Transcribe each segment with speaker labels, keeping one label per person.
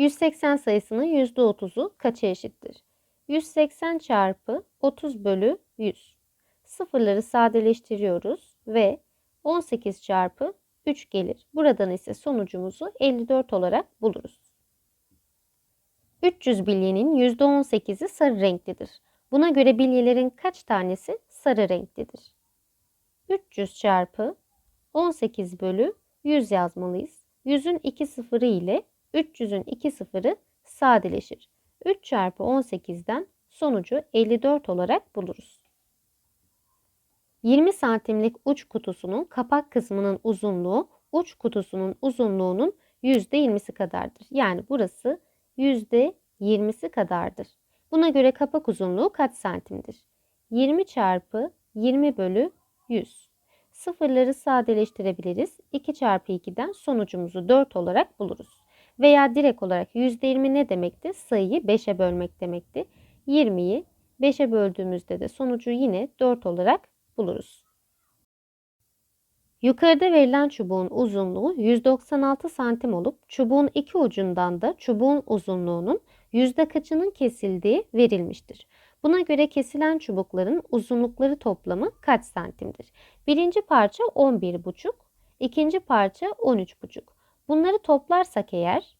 Speaker 1: 180 sayısının %30'u kaça eşittir? 180 çarpı 30 bölü 100. Sıfırları sadeleştiriyoruz ve 18 çarpı 3 gelir. Buradan ise sonucumuzu 54 olarak buluruz. 300 bilyenin %18'i sarı renklidir. Buna göre bilyelerin kaç tanesi sarı renklidir? 300 çarpı 18 bölü 100 yazmalıyız. 100'ün 2 sıfırı ile 300'ün 2 sıfırı sadeleşir. 3 çarpı 18'den sonucu 54 olarak buluruz. 20 santimlik uç kutusunun kapak kısmının uzunluğu uç kutusunun uzunluğunun %20'si kadardır. Yani burası %20'si kadardır. Buna göre kapak uzunluğu kaç santimdir? 20 çarpı 20 bölü 100. Sıfırları sadeleştirebiliriz. 2 çarpı 2'den sonucumuzu 4 olarak buluruz. Veya direkt olarak %20 ne demekti? Sayıyı 5'e bölmek demekti. 20'yi 5'e böldüğümüzde de sonucu yine 4 olarak buluruz. Yukarıda verilen çubuğun uzunluğu 196 santim olup çubuğun iki ucundan da çubuğun uzunluğunun yüzde kaçının kesildiği verilmiştir. Buna göre kesilen çubukların uzunlukları toplamı kaç santimdir? Birinci parça 11,5, ikinci parça 13,5. Bunları toplarsak eğer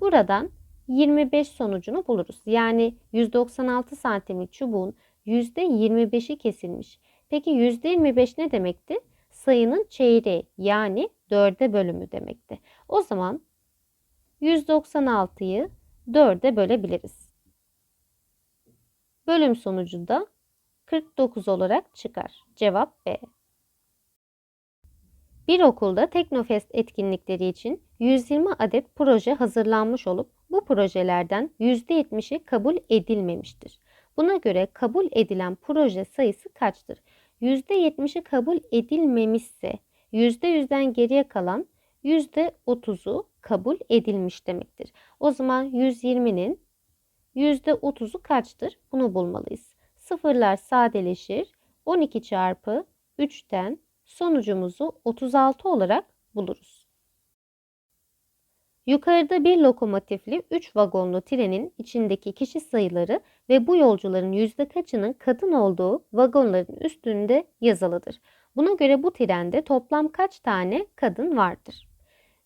Speaker 1: buradan 25 sonucunu buluruz. Yani 196 santimlik çubuğun %25'i kesilmiş. Peki %25 ne demekti? Sayının çeyreği yani 4'e bölümü demekti. O zaman 196'yı 4'e bölebiliriz. Bölüm sonucu da 49 olarak çıkar. Cevap B. Bir okulda Teknofest etkinlikleri için 120 adet proje hazırlanmış olup bu projelerden %70'i kabul edilmemiştir. Buna göre kabul edilen proje sayısı kaçtır? %70'i kabul edilmemişse %100'den geriye kalan %30'u kabul edilmiş demektir. O zaman 120'nin %30'u kaçtır? Bunu bulmalıyız. Sıfırlar sadeleşir. 12 çarpı 3'ten sonucumuzu 36 olarak buluruz. Yukarıda bir lokomotifli 3 vagonlu trenin içindeki kişi sayıları ve bu yolcuların yüzde kaçının kadın olduğu vagonların üstünde yazılıdır. Buna göre bu trende toplam kaç tane kadın vardır?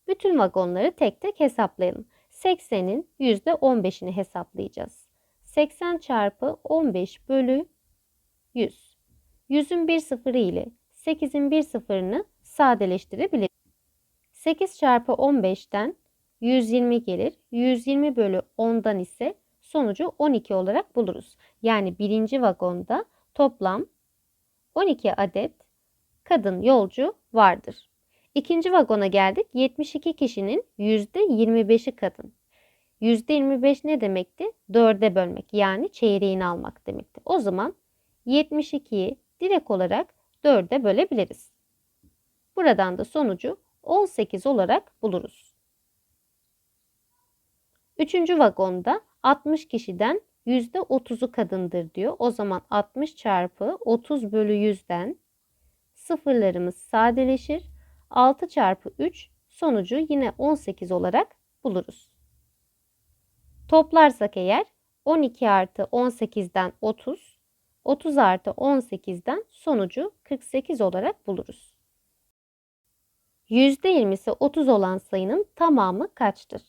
Speaker 1: Bütün vagonları tek tek hesaplayalım. 80'in %15'ini hesaplayacağız. 80 çarpı 15 bölü 100. 100'ün bir sıfırı ile 8'in bir sıfırını sadeleştirebiliriz. 8 çarpı 15'ten 120 gelir. 120 bölü 10'dan ise sonucu 12 olarak buluruz. Yani birinci vagonda toplam 12 adet kadın yolcu vardır. İkinci vagona geldik. 72 kişinin %25'i kadın. %25 ne demekti? 4'e bölmek yani çeyreğini almak demekti. O zaman 72'yi direkt olarak 4'e bölebiliriz. Buradan da sonucu 18 olarak buluruz. Üçüncü vagonda 60 kişiden %30'u kadındır diyor. O zaman 60 çarpı 30 bölü 100'den sıfırlarımız sadeleşir. 6 çarpı 3 sonucu yine 18 olarak buluruz. Toplarsak eğer 12 artı 18'den 30, 30 artı 18'den sonucu 48 olarak buluruz. %20'si 30 olan sayının tamamı kaçtır?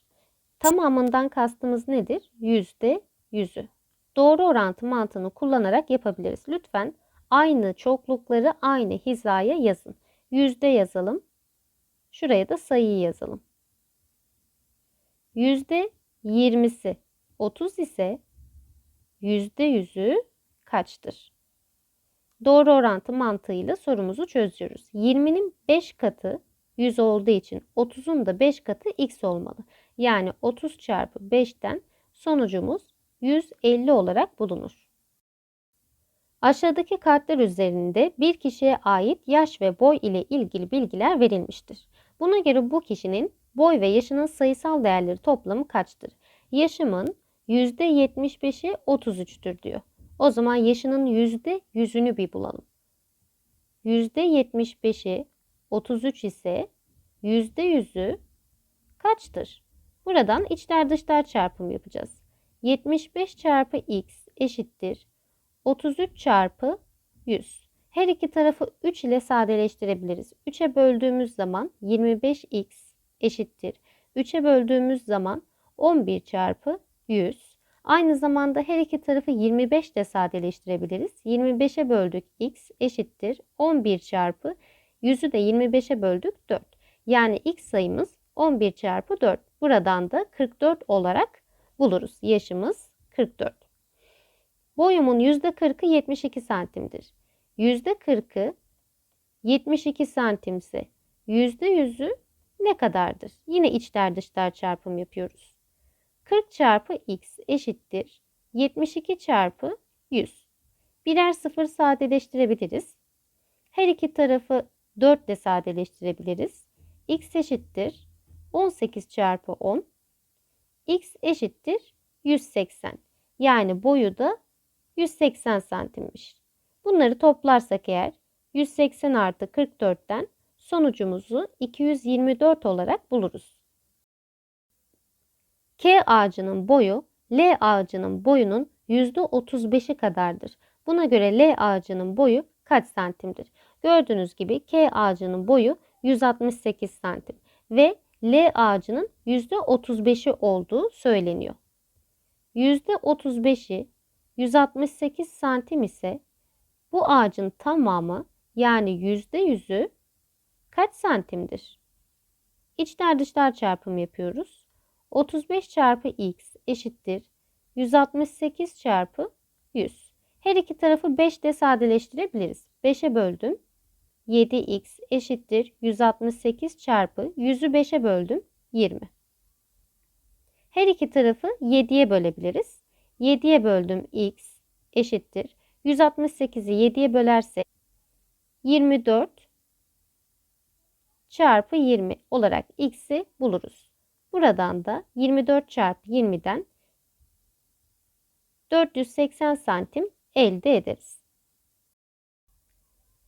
Speaker 1: Tamamından kastımız nedir? Yüzde yüzü. Doğru orantı mantığını kullanarak yapabiliriz. Lütfen aynı çoklukları aynı hizaya yazın. Yüzde yazalım. Şuraya da sayıyı yazalım. Yüzde yirmisi 30 ise yüzde yüzü kaçtır? Doğru orantı mantığıyla sorumuzu çözüyoruz. 20'nin 5 katı 100 olduğu için 30'un da 5 katı x olmalı. Yani 30 çarpı 5'ten sonucumuz 150 olarak bulunur. Aşağıdaki kartlar üzerinde bir kişiye ait yaş ve boy ile ilgili bilgiler verilmiştir. Buna göre bu kişinin boy ve yaşının sayısal değerleri toplamı kaçtır? Yaşımın %75'i 33'tür diyor. O zaman yaşının %100'ünü bir bulalım. %75'i 33 ise %100'ü kaçtır? Buradan içler dışlar çarpımı yapacağız. 75 çarpı x eşittir 33 çarpı 100. Her iki tarafı 3 ile sadeleştirebiliriz. 3'e böldüğümüz zaman 25x eşittir. 3'e böldüğümüz zaman 11 çarpı 100. Aynı zamanda her iki tarafı 25 ile sadeleştirebiliriz. 25'e böldük x eşittir. 11 çarpı 100'ü de 25'e böldük 4. Yani x sayımız 11 çarpı 4. Buradan da 44 olarak buluruz. Yaşımız 44. Boyumun %40'ı 72 santimdir. %40'ı 72 santimse %100'ü ne kadardır? Yine içler dışlar çarpım yapıyoruz. 40 çarpı x eşittir 72 çarpı 100. Birer sıfır sadeleştirebiliriz. Her iki tarafı 4 ile sadeleştirebiliriz. x eşittir 18 çarpı 10. x eşittir 180. Yani boyu da 180 santimmiş. Bunları toplarsak eğer 180 artı 44'ten sonucumuzu 224 olarak buluruz. K ağacının boyu L ağacının boyunun %35'i kadardır. Buna göre L ağacının boyu kaç santimdir? Gördüğünüz gibi K ağacının boyu 168 santim ve L ağacının %35'i olduğu söyleniyor. %35'i 168 santim ise bu ağacın tamamı yani %100'ü kaç santimdir? İçler dışlar çarpımı yapıyoruz. 35 çarpı x eşittir 168 çarpı 100. Her iki tarafı 5 ile sadeleştirebiliriz. 5'e böldüm. 7x eşittir 168 çarpı 100'ü 5'e böldüm 20. Her iki tarafı 7'ye bölebiliriz. 7'ye böldüm x eşittir. 168'i 7'ye bölersek 24 çarpı 20 olarak x'i buluruz. Buradan da 24 çarpı 20'den 480 santim elde ederiz.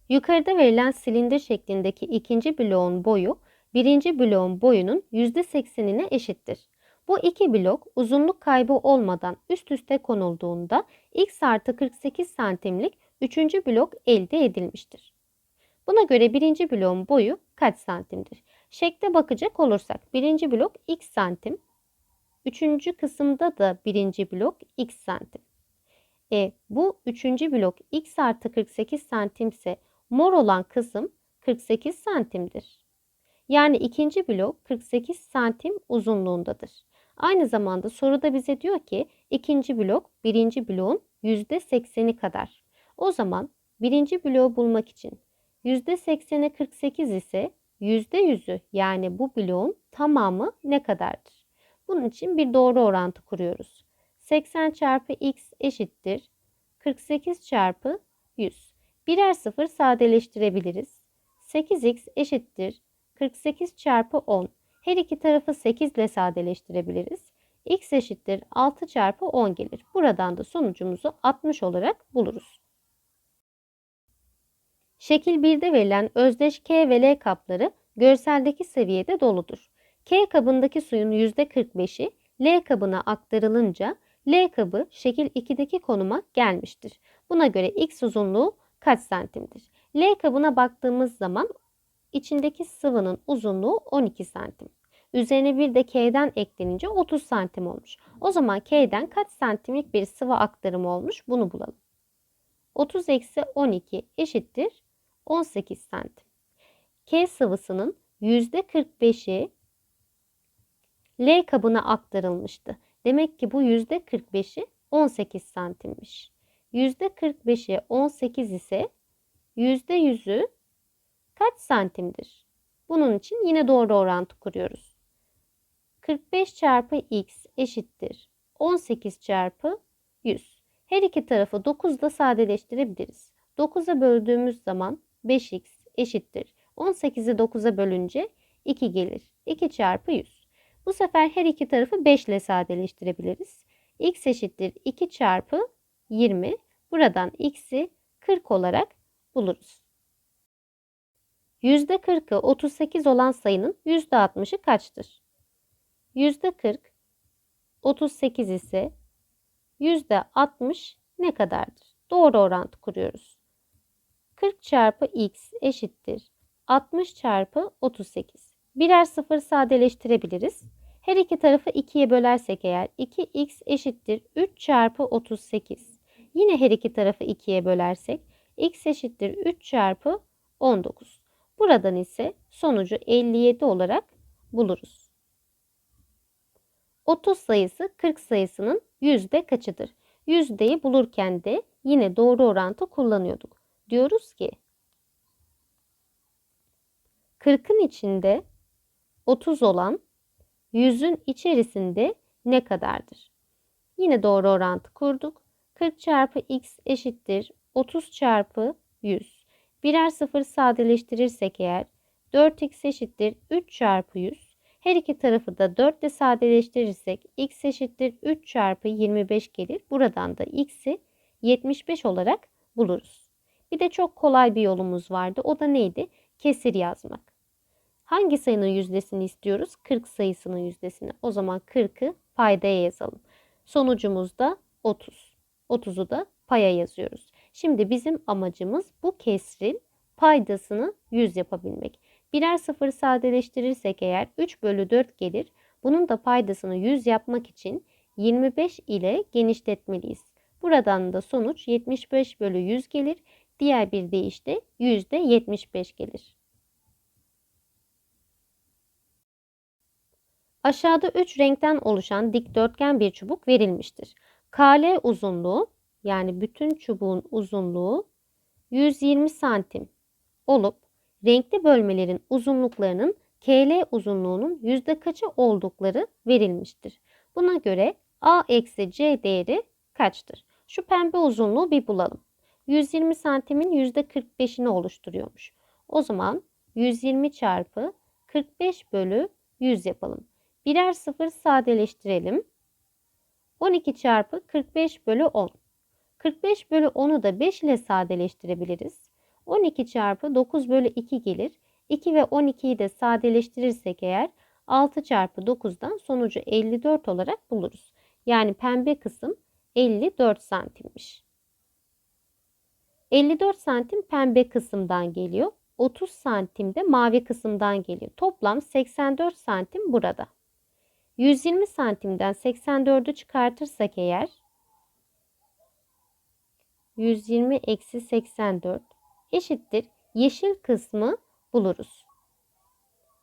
Speaker 1: Yukarıda verilen silindir şeklindeki ikinci bloğun boyu birinci bloğun boyunun %80'ine eşittir. Bu iki blok uzunluk kaybı olmadan üst üste konulduğunda x artı 48 santimlik üçüncü blok elde edilmiştir. Buna göre birinci bloğun boyu kaç santimdir? Şekle bakacak olursak birinci blok x santim, üçüncü kısımda da birinci blok x santim. E bu üçüncü blok x artı 48 santimse mor olan kısım 48 santimdir. Yani ikinci blok 48 santim uzunluğundadır. Aynı zamanda soruda bize diyor ki ikinci blok birinci bloğun %80'i kadar. O zaman birinci bloğu bulmak için %80'e 48 ise %100'ü yani bu bloğun tamamı ne kadardır? Bunun için bir doğru orantı kuruyoruz. 80 çarpı x eşittir 48 çarpı 100. Birer sıfır sadeleştirebiliriz. 8x eşittir 48 çarpı 10. Her iki tarafı 8 ile sadeleştirebiliriz. x eşittir 6 çarpı 10 gelir. Buradan da sonucumuzu 60 olarak buluruz. Şekil 1'de verilen özdeş K ve L kapları görseldeki seviyede doludur. K kabındaki suyun %45'i L kabına aktarılınca L kabı şekil 2'deki konuma gelmiştir. Buna göre x uzunluğu kaç santimdir? L kabına baktığımız zaman içindeki sıvının uzunluğu 12 santim. Üzerine bir de K'den eklenince 30 santim olmuş. O zaman K'den kaç santimlik bir sıvı aktarımı olmuş bunu bulalım. 30 eksi 12 eşittir 18 santim. K sıvısının %45'i L kabına aktarılmıştı. Demek ki bu %45'i 18 santimmiş. %45'i 18 ise %100'ü kaç santimdir? Bunun için yine doğru orantı kuruyoruz. 45 çarpı x eşittir 18 çarpı 100. Her iki tarafı 9 ile sadeleştirebiliriz. 9'a böldüğümüz zaman 5x eşittir. 18'i 9'a bölünce 2 gelir. 2 çarpı 100. Bu sefer her iki tarafı 5 ile sadeleştirebiliriz. x eşittir 2 çarpı 20. Buradan x'i 40 olarak buluruz. %40'ı 38 olan sayının %60'ı kaçtır? %40 38 ise %60 ne kadardır? Doğru orantı kuruyoruz. 40 çarpı x eşittir 60 çarpı 38. Birer sıfır sadeleştirebiliriz. Her iki tarafı 2'ye bölersek eğer 2x eşittir 3 çarpı 38. Yine her iki tarafı 2'ye bölersek x eşittir 3 çarpı 19. Buradan ise sonucu 57 olarak buluruz. 30 sayısı 40 sayısının yüzde kaçıdır? Yüzdeyi bulurken de yine doğru orantı kullanıyorduk. Diyoruz ki 40'ın içinde 30 olan 100'ün içerisinde ne kadardır? Yine doğru orantı kurduk. 40 çarpı x eşittir 30 çarpı 100. Birer sıfır sadeleştirirsek eğer 4x eşittir 3 çarpı 100. Her iki tarafı da 4 ile sadeleştirirsek x eşittir 3 çarpı 25 gelir. Buradan da x'i 75 olarak buluruz. Bir de çok kolay bir yolumuz vardı. O da neydi? Kesir yazmak. Hangi sayının yüzdesini istiyoruz? 40 sayısının yüzdesini. O zaman 40'ı paydaya yazalım. Sonucumuz da 30. 30'u da paya yazıyoruz. Şimdi bizim amacımız bu kesrin paydasını 100 yapabilmek. Birer sıfır sadeleştirirsek eğer 3 bölü 4 gelir. Bunun da paydasını 100 yapmak için 25 ile genişletmeliyiz. Buradan da sonuç 75 bölü 100 gelir. Diğer bir deyişle yüzde 75 gelir. Aşağıda 3 renkten oluşan dikdörtgen bir çubuk verilmiştir. KL uzunluğu yani bütün çubuğun uzunluğu 120 santim olup renkli bölmelerin uzunluklarının KL uzunluğunun yüzde kaçı oldukları verilmiştir. Buna göre A eksi C değeri kaçtır? Şu pembe uzunluğu bir bulalım. 120 santimin yüzde 45'ini oluşturuyormuş. O zaman 120 çarpı 45 bölü 100 yapalım. Birer sıfır sadeleştirelim. 12 çarpı 45 bölü 10. 45 bölü 10'u da 5 ile sadeleştirebiliriz. 12 çarpı 9 bölü 2 gelir. 2 ve 12'yi de sadeleştirirsek eğer 6 çarpı 9'dan sonucu 54 olarak buluruz. Yani pembe kısım 54 santimmiş. 54 santim pembe kısımdan geliyor. 30 santim de mavi kısımdan geliyor. Toplam 84 santim burada. 120 santimden 84'ü çıkartırsak eğer 120 eksi 84 eşittir yeşil kısmı buluruz.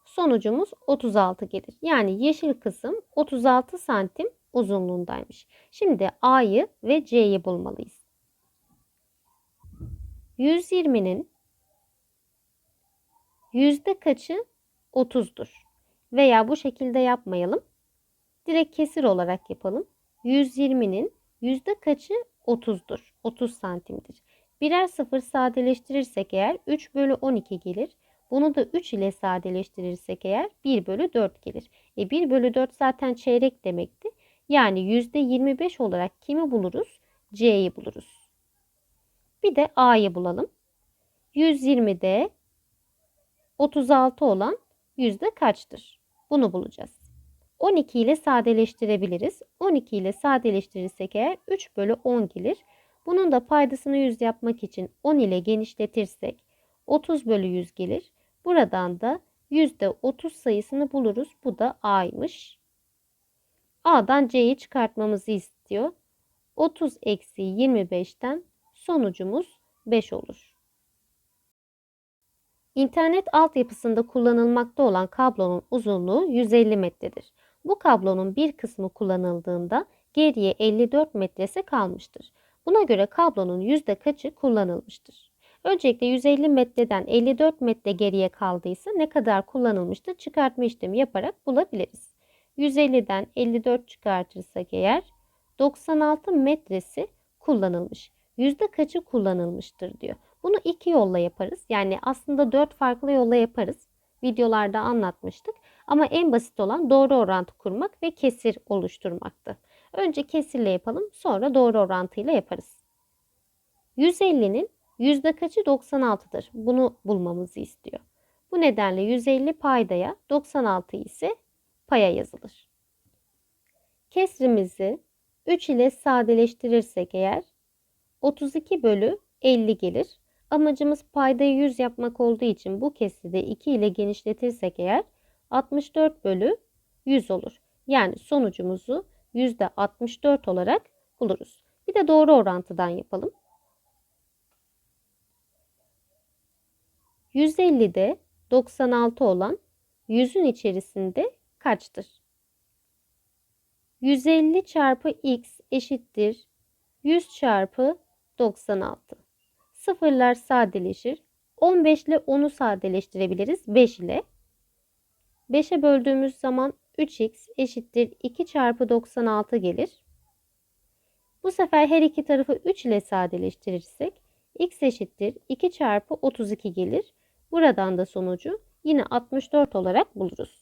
Speaker 1: Sonucumuz 36 gelir. Yani yeşil kısım 36 santim uzunluğundaymış. Şimdi A'yı ve C'yi bulmalıyız. 120'nin yüzde kaçı 30'dur? Veya bu şekilde yapmayalım. Direkt kesir olarak yapalım. 120'nin yüzde kaçı 30'dur? 30 santimdir. Birer sıfır sadeleştirirsek eğer 3 bölü 12 gelir. Bunu da 3 ile sadeleştirirsek eğer 1 bölü 4 gelir. E 1 bölü 4 zaten çeyrek demekti. Yani %25 olarak kimi buluruz? C'yi buluruz. Bir de A'yı bulalım. 120'de 36 olan yüzde kaçtır? Bunu bulacağız. 12 ile sadeleştirebiliriz. 12 ile sadeleştirirsek eğer 3 bölü 10 gelir. Bunun da paydasını 100 yapmak için 10 ile genişletirsek 30 bölü 100 gelir. Buradan da %30 sayısını buluruz. Bu da A'ymış. A'dan C'yi çıkartmamızı istiyor. 30 eksi 25'ten sonucumuz 5 olur. İnternet altyapısında kullanılmakta olan kablonun uzunluğu 150 metredir. Bu kablonun bir kısmı kullanıldığında geriye 54 metresi kalmıştır. Buna göre kablonun yüzde kaçı kullanılmıştır? Öncelikle 150 metreden 54 metre geriye kaldıysa ne kadar kullanılmıştır çıkartma işlemi yaparak bulabiliriz. 150'den 54 çıkartırsak eğer 96 metresi kullanılmış. Yüzde kaçı kullanılmıştır diyor. Bunu iki yolla yaparız. Yani aslında dört farklı yolla yaparız. Videolarda anlatmıştık. Ama en basit olan doğru orantı kurmak ve kesir oluşturmaktı. Önce kesirle yapalım sonra doğru orantıyla yaparız. 150'nin yüzde kaçı 96'dır? Bunu bulmamızı istiyor. Bu nedenle 150 paydaya 96 ise paya yazılır. Kesrimizi 3 ile sadeleştirirsek eğer 32 bölü 50 gelir. Amacımız paydayı 100 yapmak olduğu için bu kesri de 2 ile genişletirsek eğer 64 bölü 100 olur. Yani sonucumuzu %64 olarak buluruz. Bir de doğru orantıdan yapalım. 150'de 96 olan 100'ün içerisinde kaçtır? 150 çarpı x eşittir 100 çarpı 96. Sıfırlar sadeleşir. 15 ile 10'u sadeleştirebiliriz 5 ile. 5'e böldüğümüz zaman 3x eşittir 2 çarpı 96 gelir. Bu sefer her iki tarafı 3 ile sadeleştirirsek x eşittir 2 çarpı 32 gelir. Buradan da sonucu yine 64 olarak buluruz.